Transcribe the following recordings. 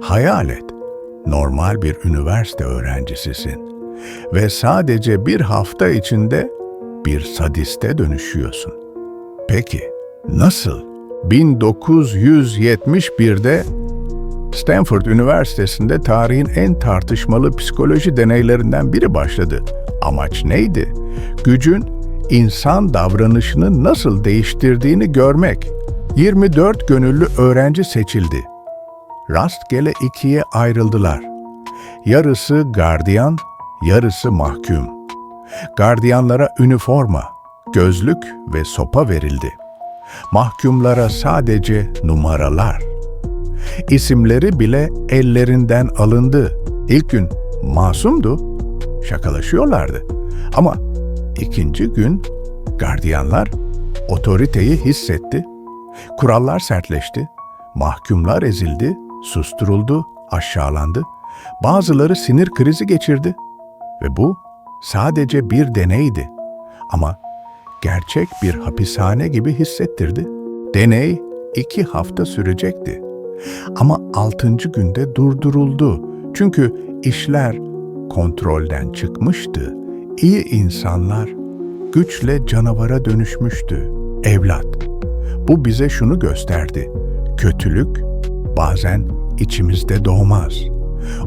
Hayal et, normal bir üniversite öğrencisisin ve sadece bir hafta içinde bir sadiste dönüşüyorsun. Peki, nasıl? 1971'de Stanford Üniversitesi'nde tarihin en tartışmalı psikoloji deneylerinden biri başladı. Amaç neydi? Gücün insan davranışını nasıl değiştirdiğini görmek. 24 gönüllü öğrenci seçildi. Rastgele ikiye ayrıldılar. Yarısı gardiyan, yarısı mahkum. Gardiyanlara üniforma, gözlük ve sopa verildi. Mahkumlara sadece numaralar. İsimleri bile ellerinden alındı. İlk gün masumdu, şakalaşıyorlardı. Ama ikinci gün gardiyanlar otoriteyi hissetti. Kurallar sertleşti, mahkumlar ezildi, susturuldu, aşağılandı. Bazıları sinir krizi geçirdi ve bu sadece bir deneydi. Ama gerçek bir hapishane gibi hissettirdi. Deney iki hafta sürecekti. Ama altıncı günde durduruldu. Çünkü işler kontrolden çıkmıştı. İyi insanlar güçle canavara dönüşmüştü. Evlat, bu bize şunu gösterdi. Kötülük bazen içimizde doğmaz.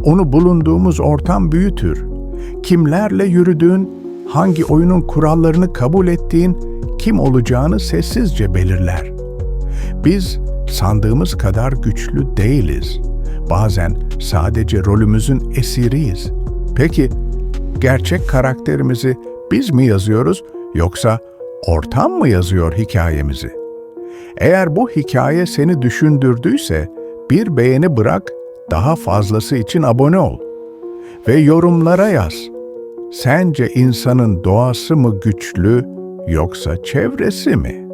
Onu bulunduğumuz ortam büyütür. Kimlerle yürüdüğün, hangi oyunun kurallarını kabul ettiğin, kim olacağını sessizce belirler. Biz sandığımız kadar güçlü değiliz. Bazen sadece rolümüzün esiriyiz. Peki gerçek karakterimizi biz mi yazıyoruz yoksa ortam mı yazıyor hikayemizi? Eğer bu hikaye seni düşündürdüyse bir beğeni bırak, daha fazlası için abone ol ve yorumlara yaz. Sence insanın doğası mı güçlü yoksa çevresi mi?